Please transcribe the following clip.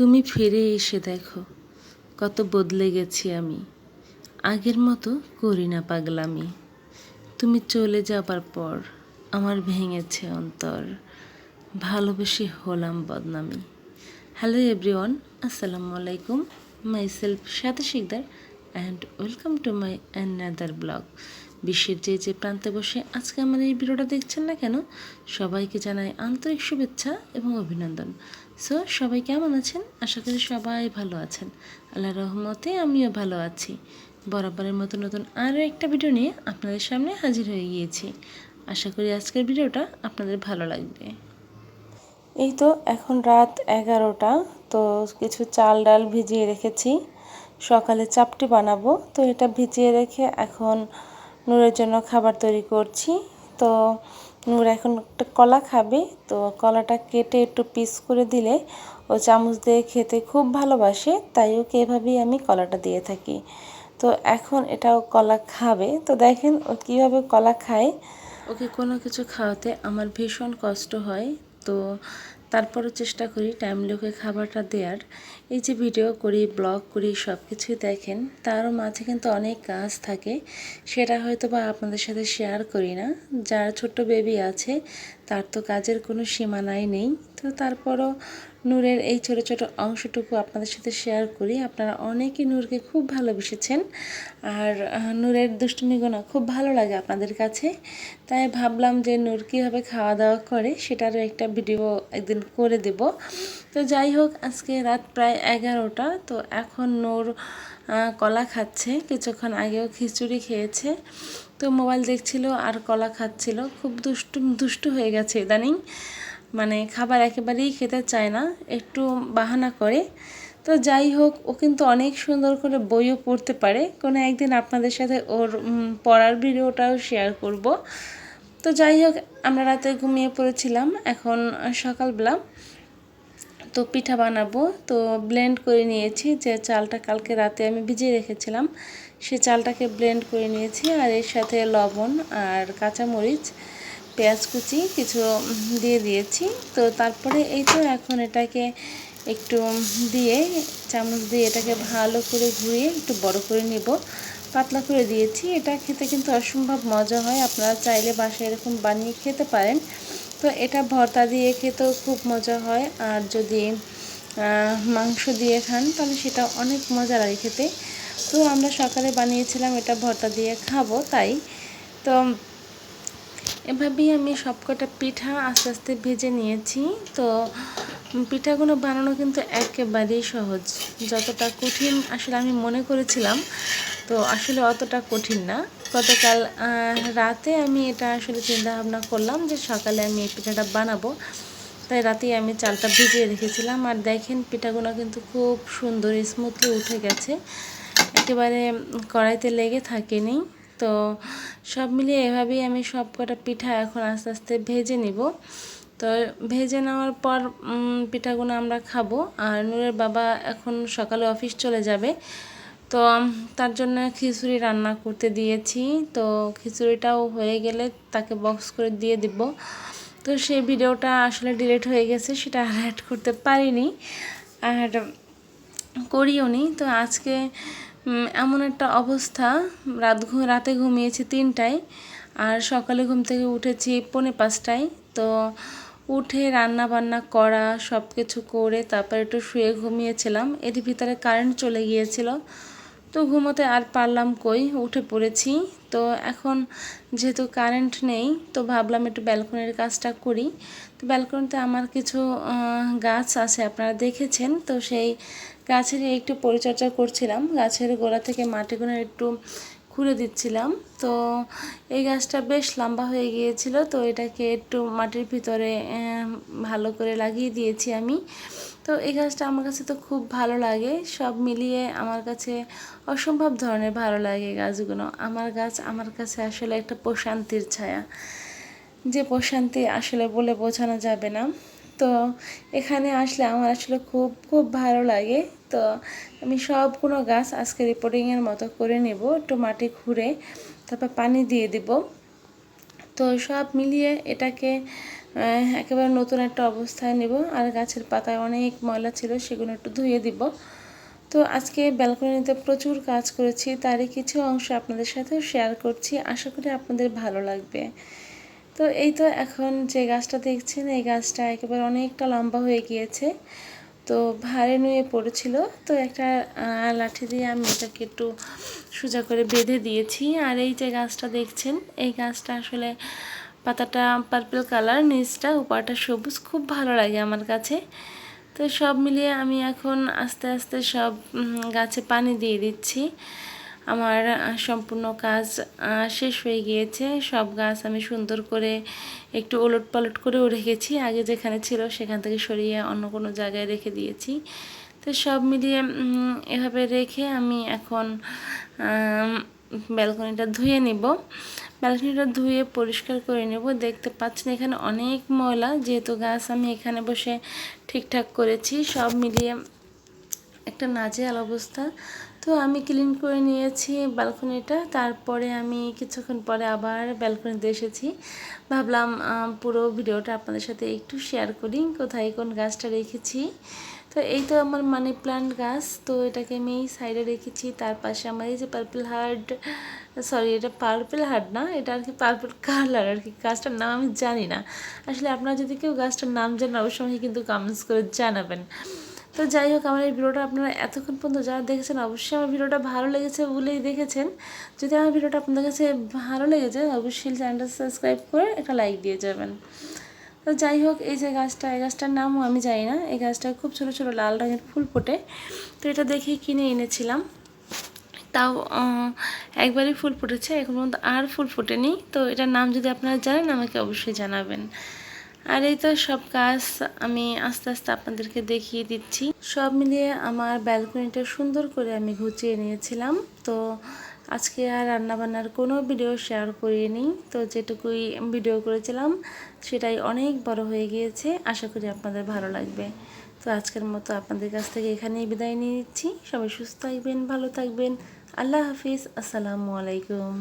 তুমি ফিরে এসে দেখো, কত বদলে গেছি আমি। আগের মতো করি না পাগলামি। তুমি চলে যাবার পর আমার ভেঙেছে অন্তর। ভালোবেসে হলাম বদনামি। হ্যালো এভরিওয়ান, আসসালামু আলাইকুম মাই সেলফ সাথে Shikdar, and welcome to my another blog. বিশ্বের যে যে প্রান্তে বসে আজকে আমার এই ভিডিওটা দেখছেন না কেন, সবাইকে জানাই আন্তরিক শুভেচ্ছা এবং অভিনন্দন। সো সবাই কেমন আছেন? আশা করি সবাই ভালো আছেন। আল্লাহ রহমতে আমিও ভালো আছি। বরাবরের মতো নতুন আরও একটা ভিডিও নিয়ে আপনাদের সামনে হাজির হয়ে গিয়েছি। আশা করি আজকের ভিডিওটা আপনাদের ভালো লাগবে। এই তো এখন রাত এগারোটা, তো কিছু চাল ডাল ভিজিয়ে রেখেছি। সকালে চাপটি বানাবো, তো এটা ভিজিয়ে রেখে এখন নূরের জন্য খাবার তৈরি করছি। তো নূর এখন একটা কলা খাবে। তো কলাটা কেটে একটু পিস করে দিলে ও চামচ দিয়ে খেতে খুব ভালোবাসে, তাই ওকে এভাবেই আমি কলাটা দিয়ে থাকি। তো এখন এটাও কলা খাবে। তো দেখেন ও কীভাবে কলা খায়। ওকে কোনো কিছু খাওয়াতে আমার ভীষণ কষ্ট হয়। তো তারপরও চেষ্টা করি টাইম ওকে খাবারটা দেওয়ার এই যে ভিডিও করি ব্লগ করি সব কিছুই দেখেন, তারও মাঝে কিন্তু অনেক কাজ থাকে। সেটা হয়তো বা আপনাদের সাথে শেয়ার করি না। যার ছোট্ট বেবি আছে তার তো কাজের কোনো সীমানাই নেই। তো তারপরও নূরের এই ছোট ছোট অংশটুকু আপনাদের সাথে শেয়ার করি। আপনারা অনেকেই নূরকে খুব ভালোবেসেছেন। আর নূরের দুষ্টুমিগুলো খুব ভালো লাগে আপনাদের কাছে। তাই ভাবলাম যে নূর কীভাবে খাওয়া দাওয়া করে সেটারও একটা ভিডিও একদিন করে দেব। তো যাই হোক, আজকে রাত প্রায় এগারোটা। তো এখন নূর কলা খাচ্ছে। কিছুক্ষণ আগেও খিচুড়ি খেয়েছে। তো মোবাইল দেখছিল আর কলা খাচ্ছিল। খুব দুষ্টু দুষ্টু হয়ে গেছে ইদানিং। মানে খাবার একেবারেই খেতে চায় না। একটু বাহানা করে। তো যাই হোক, ও কিন্তু অনেক সুন্দর করে বইও পড়তে পারে। কোনো একদিন আপনাদের সাথে ওর পড়ার ভিডিওটাও শেয়ার করব। তো যাই হোক, আমরা রাতে ঘুমিয়ে পড়েছিলাম। এখন সকালবেলা তো পিঠা বানাবো। তো ব্লেন্ড করে নিয়েছি যে চালটা কালকে রাতে আমি ভিজিয়ে রেখেছিলাম। সে চালটাকে ব্লেন্ড করে নিয়েছি আর এর সাথে লবণ আর কাঁচামরিচ, পেঁয়াজ কুচি কিছু দিয়ে দিয়েছি। তো তারপরে এই তো এখন এটাকে একটু দিয়ে চামচ দিয়ে এটাকে ভালো করে ঘুরিয়ে একটু বড় করে নেব। পাতলা করে দিয়েছি। এটা খেতে কিন্তু অসম্ভব মজা হয়। আপনারা চাইলে বাসায় এরকম বানিয়ে খেতে পারেন। তো এটা ভর্তা দিয়ে খেতেও খুব মজা হয়। আর যদি মাংস দিয়ে খান, তাহলে সেটা অনেক মজা লাগে খেতে। তো আমরা সকালে বানিয়েছিলাম এটা ভর্তা দিয়ে খাব, তাই। তো এভাবেই আমি সবকটা পিঠা আস্তে আস্তে ভেজে নিয়েছি। তো পিঠাগুলো বানানো কিন্তু একেবারেই সহজ। যতটা কঠিন আসলে আমি মনে করেছিলাম, তো আসলে অতটা কঠিন না। গতকাল রাতে আমি এটা আসলে চিন্তা ভাবনা করলাম যে সকালে আমি এই পিঠাটা বানাবো। তাই রাতেই আমি চালটা ভিজিয়ে রেখেছিলাম। আর দেখেন, পিঠাগুলো কিন্তু খুব সুন্দর স্মুথলি উঠে গেছে। একেবারে কড়াইতে লেগে থাকেনি। তো সব মিলিয়ে এভাবেই আমি সব কটা পিঠা এখন আস্তে আস্তে ভেজে নিব। তো ভেজে নেওয়ার পর পিঠাগুলো আমরা খাব। আর নূরের বাবা এখন সকালে অফিস চলে যাবে। তো তার জন্য খিচুড়ি রান্না করতে দিয়েছি। তো খিচুড়িটাও হয়ে গেলে তাকে বক্স করে দিয়ে দিব। তো সেই ভিডিওটা আসলে ডিলেট হয়ে গেছে, সেটা অ্যাড করতে পারিনি। আর করিও নি। তো আজকে এমন একটা অবস্থা। রাত রাতে ঘুমিয়েছি তিনটায়। আর সকালে ঘুম থেকে উঠেছি পৌনে পাঁচটায়। তো উঠে রান্না বান্না করা সব কিছু করে তারপর একটু শুয়ে ঘুমিয়েছিলাম। এর ভিতরে কারেন্ট চলে গিয়েছিল। তো ঘুমোতে আর পারলাম কই, উঠে পড়েছি। তো এখন যেহেতু কারেন্ট নেই, তো ভাবলাম একটু ব্যালকনির কাজটা করি। তো ব্যালকনিতে আমার কিছু গাছ আছে, আপনারা দেখেছেন। তো সেই গাছের একটু পরিচর্যা করছিলাম। গাছের গোড়া থেকে মাটিগুলো একটু খুঁড়ে দিচ্ছিলাম। তো এই গাছটা বেশ লম্বা হয়ে গিয়েছিল। তো এটাকে একটু মাটির ভিতরে ভালো করে লাগিয়ে দিয়েছি আমি। তো এই গাছটা আমার কাছে তো খুব ভালো লাগে। সব মিলিয়ে আমার কাছে অসম্ভব ধরনের ভালো লাগে গাছগুলো। আমার গাছ আমার কাছে আসলে একটা প্রশান্তির ছায়া। যে প্রশান্তি আসলে বলে বোঝানো যাবে না। তো এখানে আসলে আমার আসলে খুব খুব ভালো লাগে। তো আমি সবগুলো গাছ আজকে রিপোর্টিংয়ের মতো করে নেব একটু মাটি খুঁড়ে তারপর পানি দিয়ে দিব। তো সব মিলিয়ে এটাকে একেবারে নতুন একটা অবস্থায় নেব। আর গাছের পাতায় অনেক ময়লা ছিল, সেগুলো একটু ধুয়ে দিব। তো আজকে ব্যালকনিতে প্রচুর কাজ করেছি, তারই কিছু অংশ আপনাদের সাথে শেয়ার করছি। আশা করি আপনাদের ভালো লাগবে। তো এই তো এখন যে গাছটা দেখছেন, এই গাছটা একেবারে অনেকটা লম্বা হয়ে গিয়েছে। তো ভারে নুয়ে পড়েছিল। তো একটা লাঠি দিয়ে আমি এটাকে একটু সোজা করে বেঁধে দিয়েছি। আর এই যে গাছটা দেখছেন, এই গাছটা আসলে পাতাটা পার্পল কালার নিচটা উপাটা সবুজ, খুব ভালো লাগে আমার কাছে। তো সব মিলিয়ে আমি এখন আস্তে আস্তে সব গাছে পানি দিয়ে দিচ্ছি। আমার সম্পূর্ণ কাজ শেষ হয়ে গিয়েছে। সব গাছ আমি সুন্দর করে একটু ওলট পালট করেও রেখেছি। আগে যেখানে ছিল সেখান থেকে সরিয়ে অন্য কোনো জায়গায় রেখে দিয়েছি। তো সব মিলিয়ে এভাবে রেখে আমি এখন ব্যালকনিটা ধুয়ে নিব। ব্যালকনিটা ধুয়ে পরিষ্কার করে নেব। দেখতে পাচ্ছেন এখানে অনেক ময়লা, যেহেতু গাছ আমি এখানে বসে ঠিকঠাক করেছি, সব মিলিয়ে একটা নাজেহাল অবস্থা। তো আমি ক্লিন করে নিয়েছি ব্যালকনিটা। তারপরে আমি কিছুক্ষণ পরে আবার ব্যালকনিতে এসেছি। ভাবলাম পুরো ভিডিওটা আপনাদের সাথে একটু শেয়ার করি, কোথায় কোন গাছটা রেখেছি। তো এই তো আমার মানি প্লান্ট গাছ। তো এটাকে আমি এই সাইডে রেখেছি। তার পাশে আমার এই যে পার্পল হার্ট সরি এটা পার্পল হার্ট না, এটা আর কি পার্পল কালার আর কি গাছটার নাম আমি জানি না। আসলে আপনারা যদি কেউ গাছটার নাম জানেন, অবশ্যই কিন্তু কমেন্টস করে জানাবেন। তো যাই হোক, আমার এই ভিডিওটা আপনারা এতক্ষণ পর্যন্ত যারা দেখেছেন, অবশ্যই আমার ভিডিওটা ভালো লেগেছে বলেই দেখেছেন। যদি আমার ভিডিওটা আপনাদের কাছে ভালো লেগেছে অবশ্যই চ্যানেলটা সাবস্ক্রাইব করে একটা লাইক দিয়ে যাবেন। তো যাই হোক, এই যে গাছটা, এই গাছটার নামও আমি জানি না। এই গাছটা খুব ছোটো ছোটো লাল রঙের ফুল ফোটে। তো এটা দেখেই কিনে এনেছিলাম। তাও একবারই ফুল ফুটেছে। এখন পর্যন্ত আর ফুল ফোটেনি। তো এটার নাম যদি আপনারা জানেন, আমাকে অবশ্যই জানাবেন। আর এই তো সব গাছ আমি আস্তে আস্তে আপনাদেরকে দেখিয়ে দিচ্ছি। সব মিলিয়ে আমার ব্যালকনিটা সুন্দর করে আমি গুছিয়ে নিয়েছিলাম। তো আজকে আর রান্নাবান্নার কোনো ভিডিও শেয়ার করিনি। তো যেটুকুই ভিডিও করেছিলাম, সেটাই অনেক বড় হয়ে গিয়েছে। আশা করি আপনাদের ভালো লাগবে। তো আজকের মতো আপনাদের কাছ থেকে এখানেই বিদায় নিয়ে নিচ্ছি। সবাই সুস্থ থাকবেন, ভালো থাকবেন। আল্লাহ হাফিজ। আসসালামু আলাইকুম।